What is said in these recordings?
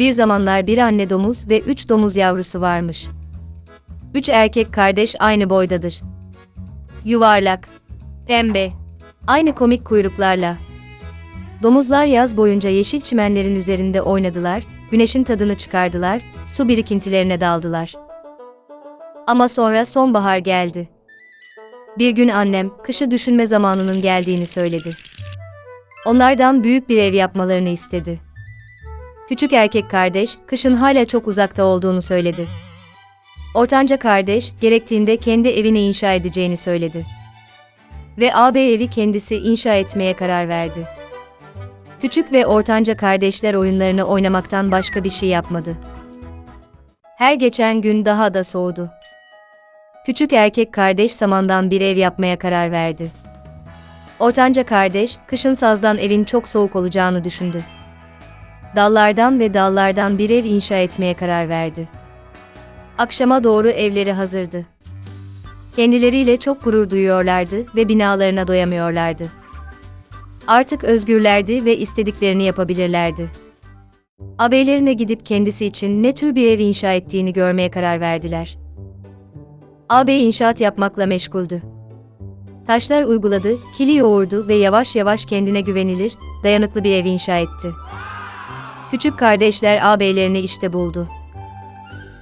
Bir zamanlar bir anne domuz ve üç domuz yavrusu varmış. Üç erkek kardeş aynı boydadır. Yuvarlak, pembe, aynı komik kuyruklarla. Domuzlar yaz boyunca yeşil çimenlerin üzerinde oynadılar, güneşin tadını çıkardılar, su birikintilerine daldılar. Ama sonra sonbahar geldi. Bir gün annem, kışı düşünme zamanının geldiğini söyledi. Onlardan büyük bir ev yapmalarını istedi. Küçük erkek kardeş, kışın hala çok uzakta olduğunu söyledi. Ortanca kardeş, gerektiğinde kendi evini inşa edeceğini söyledi. Ve AB evi kendisi inşa etmeye karar verdi. Küçük ve ortanca kardeşler oyunlarını oynamaktan başka bir şey yapmadı. Her geçen gün daha da soğudu. Küçük erkek kardeş samandan bir ev yapmaya karar verdi. Ortanca kardeş, kışın sazdan evin çok soğuk olacağını düşündü. Dallardan ve dallardan bir ev inşa etmeye karar verdi. Akşama doğru evleri hazırdı. Kendileriyle çok gurur duyuyorlardı ve binalarına doyamıyorlardı. Artık özgürlerdi ve istediklerini yapabilirlerdi. Ağabeylerine gidip kendisi için ne tür bir ev inşa ettiğini görmeye karar verdiler. Ağabey inşaat yapmakla meşguldü. Taşlar uyguladı, kili yoğurdu ve yavaş yavaş kendine güvenilir, dayanıklı bir ev inşa etti. Küçük kardeşler ağabeylerini işte buldu.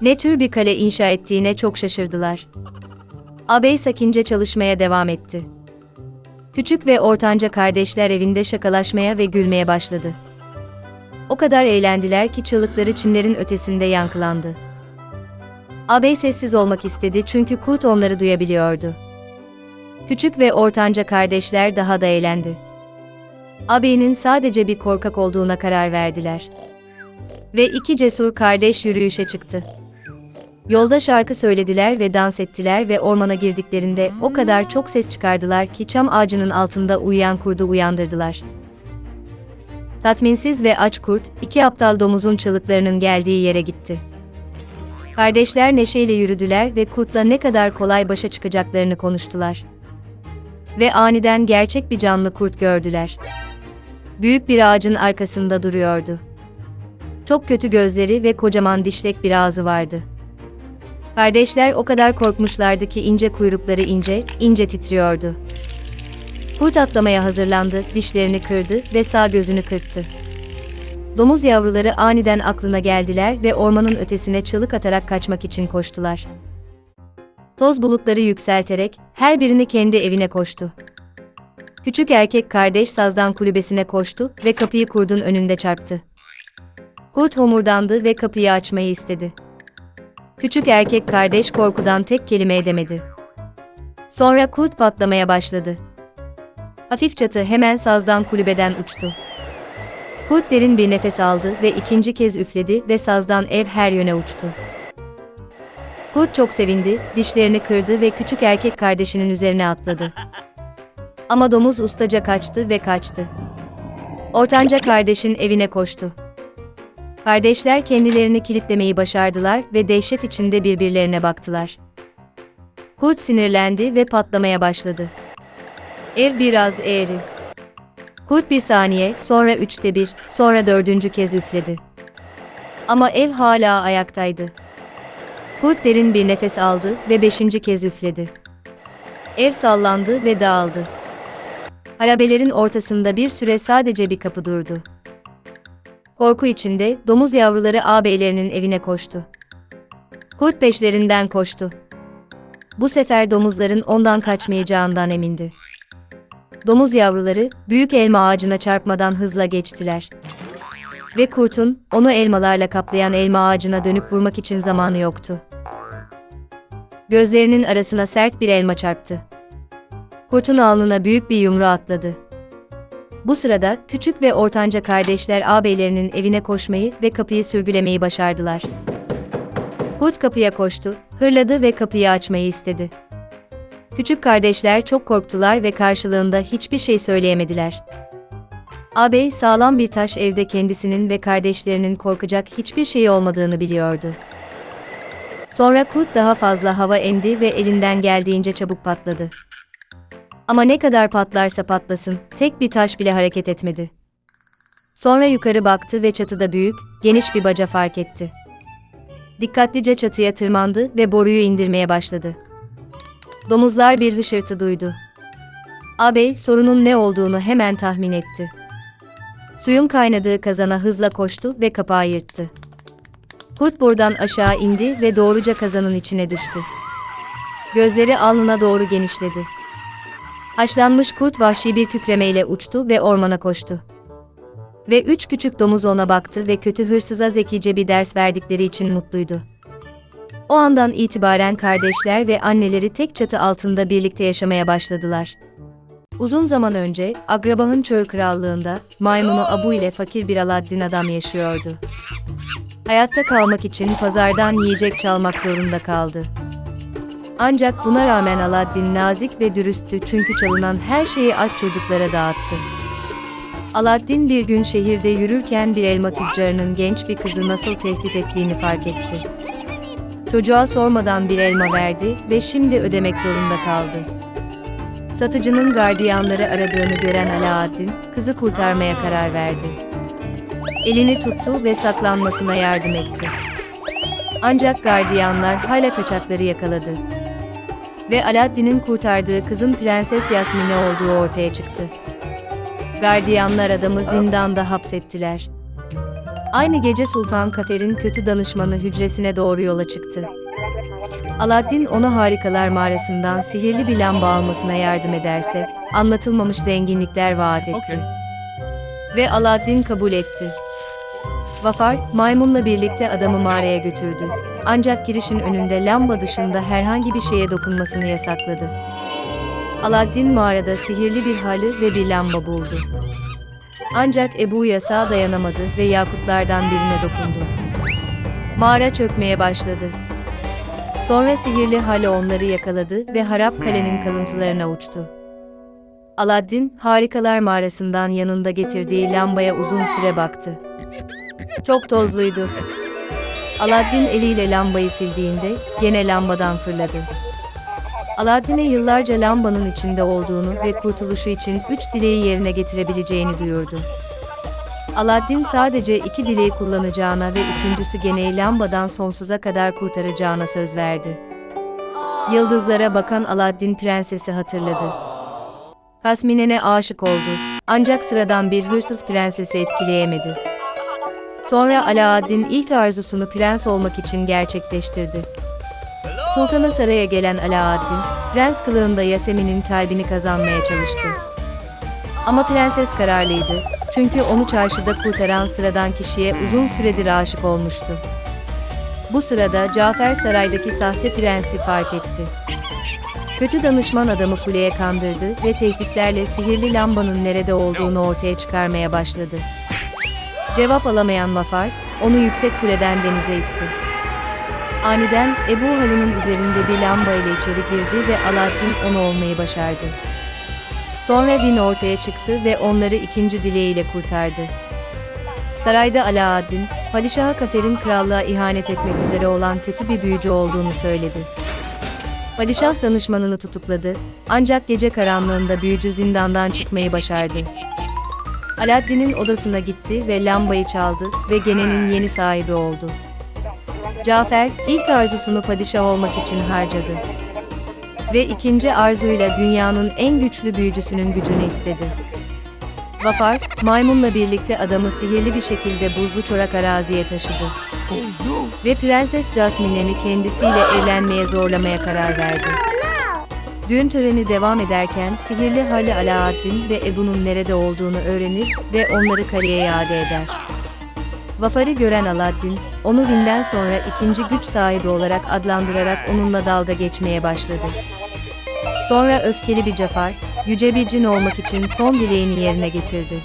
Ne tür bir kale inşa ettiğine çok şaşırdılar. Ağabey sakince çalışmaya devam etti. Küçük ve ortanca kardeşler evinde şakalaşmaya ve gülmeye başladı. O kadar eğlendiler ki çığlıkları çimlerin ötesinde yankılandı. Ağabey sessiz olmak istedi çünkü kurt onları duyabiliyordu. Küçük ve ortanca kardeşler daha da eğlendi. Ağabeyinin sadece bir korkak olduğuna karar verdiler. Ve iki cesur kardeş yürüyüşe çıktı. Yolda şarkı söylediler ve dans ettiler ve ormana girdiklerinde o kadar çok ses çıkardılar ki çam ağacının altında uyuyan kurdu uyandırdılar. Tatminsiz ve aç kurt, iki aptal domuzun çığlıklarının geldiği yere gitti. Kardeşler neşeyle yürüdüler ve kurtla ne kadar kolay başa çıkacaklarını konuştular. Ve aniden gerçek bir canlı kurt gördüler. Büyük bir ağacın arkasında duruyordu. Çok kötü gözleri ve kocaman dişlek bir ağzı vardı. Kardeşler o kadar korkmuşlardı ki ince kuyrukları ince, ince titriyordu. Kurt atlamaya hazırlandı, dişlerini kırdı ve sağ gözünü kırptı. Domuz yavruları aniden aklına geldiler ve ormanın ötesine çığlık atarak kaçmak için koştular. Toz bulutları yükselterek her birini kendi evine koştu. Küçük erkek kardeş sazdan kulübesine koştu ve kapıyı kurdun önünde çarptı. Kurt homurdandı ve kapıyı açmayı istedi. Küçük erkek kardeş korkudan tek kelime edemedi. Sonra kurt patlamaya başladı. Hafif çatı hemen sazdan kulübeden uçtu. Kurt derin bir nefes aldı ve ikinci kez üfledi ve sazdan ev her yöne uçtu. Kurt çok sevindi, dişlerini kırdı ve küçük erkek kardeşinin üzerine atladı. Ama domuz ustaca kaçtı ve kaçtı. Ortanca kardeşin evine koştu. Kardeşler kendilerini kilitlemeyi başardılar ve dehşet içinde birbirlerine baktılar. Kurt sinirlendi ve patlamaya başladı. Ev biraz eğri. Kurt bir saniye, sonra üçte bir, sonra dördüncü kez üfledi. Ama ev hala ayaktaydı. Kurt derin bir nefes aldı ve beşinci kez üfledi. Ev sallandı ve dağıldı. Harabelerin ortasında bir süre sadece bir kapı durdu. Korku içinde domuz yavruları ağabeylerinin evine koştu. Kurt peşlerinden koştu. Bu sefer domuzların ondan kaçmayacağından emindi. Domuz yavruları büyük elma ağacına çarpmadan hızla geçtiler. Ve kurtun onu elmalarla kaplayan elma ağacına dönüp vurmak için zamanı yoktu. Gözlerinin arasına sert bir elma çarptı. Kurtun alnına büyük bir yumru atladı. Bu sırada küçük ve ortanca kardeşler ağabeylerinin evine koşmayı ve kapıyı sürgülemeyi başardılar. Kurt kapıya koştu, hırladı ve kapıyı açmayı istedi. Küçük kardeşler çok korktular ve karşılığında hiçbir şey söyleyemediler. Ağabey sağlam bir taş evde kendisinin ve kardeşlerinin korkacak hiçbir şey olmadığını biliyordu. Sonra kurt daha fazla hava emdi ve elinden geldiğince çabuk patladı. Ama ne kadar patlarsa patlasın, tek bir taş bile hareket etmedi. Sonra yukarı baktı ve çatıda büyük, geniş bir baca fark etti. Dikkatlice çatıya tırmandı ve boruyu indirmeye başladı. Domuzlar bir hışırtı duydu. Ağabey sorunun ne olduğunu hemen tahmin etti. Suyun kaynadığı kazana hızla koştu ve kapağı yırttı. Kurt buradan aşağı indi ve doğruca kazanın içine düştü. Gözleri alnına doğru genişledi. Haşlanmış kurt vahşi bir kükremeyle uçtu ve ormana koştu. Ve üç küçük domuz ona baktı ve kötü hırsıza zekice bir ders verdikleri için mutluydu. O andan itibaren kardeşler ve anneleri tek çatı altında birlikte yaşamaya başladılar. Uzun zaman önce, Agrabah'ın çöl krallığında, maymunu Abu ile fakir bir Aladdin adam yaşıyordu. Hayatta kalmak için pazardan yiyecek çalmak zorunda kaldı. Ancak buna rağmen Aladdin nazik ve dürüsttü çünkü çalınan her şeyi aç çocuklara dağıttı. Aladdin bir gün şehirde yürürken bir elma tüccarının genç bir kızı nasıl tehdit ettiğini fark etti. Çocuğa sormadan bir elma verdi ve şimdi ödemek zorunda kaldı. Satıcının gardiyanları aradığını gören Alaaddin, kızı kurtarmaya karar verdi. Elini tuttu ve saklanmasına yardım etti. Ancak gardiyanlar hala kaçakları yakaladı. Ve Aladdin'in kurtardığı kızın Prenses Yasmine olduğu ortaya çıktı. Gardiyanlar adamı zindanda hapsettiler. Aynı gece Sultan Kafer'in kötü danışmanı hücresine doğru yola çıktı. Aladdin ona harikalar mağarasından sihirli bir lamba almasına yardım ederse, anlatılmamış zenginlikler vaat etti. Okay. Ve Aladdin kabul etti. Vafar, maymunla birlikte adamı mağaraya götürdü. Ancak girişin önünde lamba dışında herhangi bir şeye dokunmasını yasakladı. Aladdin mağarada sihirli bir halı ve bir lamba buldu. Ancak Ebu Yasa dayanamadı ve yakutlardan birine dokundu. Mağara çökmeye başladı. Sonra sihirli halı onları yakaladı ve harap kalenin kalıntılarına uçtu. Aladdin, harikalar mağarasından yanında getirdiği lambaya uzun süre baktı. Çok tozluydu. Aladdin eliyle lambayı sildiğinde gene lambadan fırladı. Aladdin'e yıllarca lambanın içinde olduğunu ve kurtuluşu için üç dileği yerine getirebileceğini duyurdu. Aladdin sadece iki dileği kullanacağına ve üçüncüsü geneyi lambadan sonsuza kadar kurtaracağına söz verdi. Yıldızlara bakan Aladdin prensesi hatırladı. Kasminen'e aşık oldu. Ancak sıradan bir hırsız prensesi etkileyemedi. Sonra Alaaddin ilk arzusunu prens olmak için gerçekleştirdi. Sultanın saraya gelen Alaaddin, prens kılığında Yasemin'in kalbini kazanmaya çalıştı. Ama prenses kararlıydı, çünkü onu çarşıda kurtaran sıradan kişiye uzun süredir aşık olmuştu. Bu sırada Cafer saraydaki sahte prensi fark etti. Kötü danışman adamı kuleye kandırdı ve tehditlerle sihirli lambanın nerede olduğunu ortaya çıkarmaya başladı. Cevap alamayan Mafar, onu yüksek kuleden denize itti. Aniden Ebu Halı'nın üzerinde bir lamba ile içeri girdi ve Aladdin onu olmayı başardı. Sonra Vin ortaya çıktı ve onları ikinci dileğiyle kurtardı. Sarayda Alaaddin, Padişah'a Kafer'in krallığa ihanet etmek üzere olan kötü bir büyücü olduğunu söyledi. Padişah danışmanını tutukladı, ancak gece karanlığında büyücü zindandan çıkmayı başardı. Aladdin'in odasına gitti ve lambayı çaldı ve genenin yeni sahibi oldu. Cafer, ilk arzusunu padişah olmak için harcadı. Ve ikinci arzuyla dünyanın en güçlü büyücüsünün gücünü istedi. Vafar, maymunla birlikte adamı sihirli bir şekilde buzlu çorak araziye taşıdı. Ve Prenses Jasmine'i kendisiyle evlenmeye zorlamaya karar verdi. Düğün töreni devam ederken sihirli Hali Alaaddin ve Ebu'nun nerede olduğunu öğrenir ve onları kareye iade eder. Vafar'ı gören Aladdin, onu Vin'den sonra ikinci güç sahibi olarak adlandırarak onunla dalga geçmeye başladı. Sonra öfkeli bir Cafar, yüce bir cin olmak için son dileğini yerine getirdi.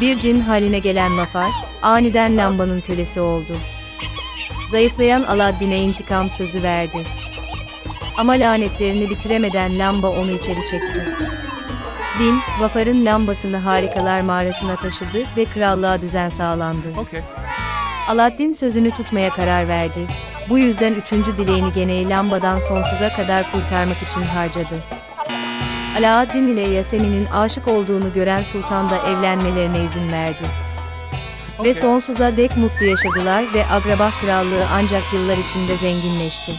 Bir cin haline gelen Vafar, aniden lambanın kölesi oldu. Zayıflayan Aladdin'e intikam sözü verdi. Ama lanetlerini bitiremeden lamba onu içeri çekti. Bin, Vafar'ın lambasını harikalar mağarasına taşıdı ve krallığa düzen sağlandı. Okay. Aladdin sözünü tutmaya karar verdi. Bu yüzden üçüncü dileğini geneyi lambadan sonsuza kadar kurtarmak için harcadı. Alaaddin ile Yasemin'in aşık olduğunu gören sultan da evlenmelerine izin verdi. Ve Okay. sonsuza dek mutlu yaşadılar ve Agrabah krallığı ancak yıllar içinde zenginleşti.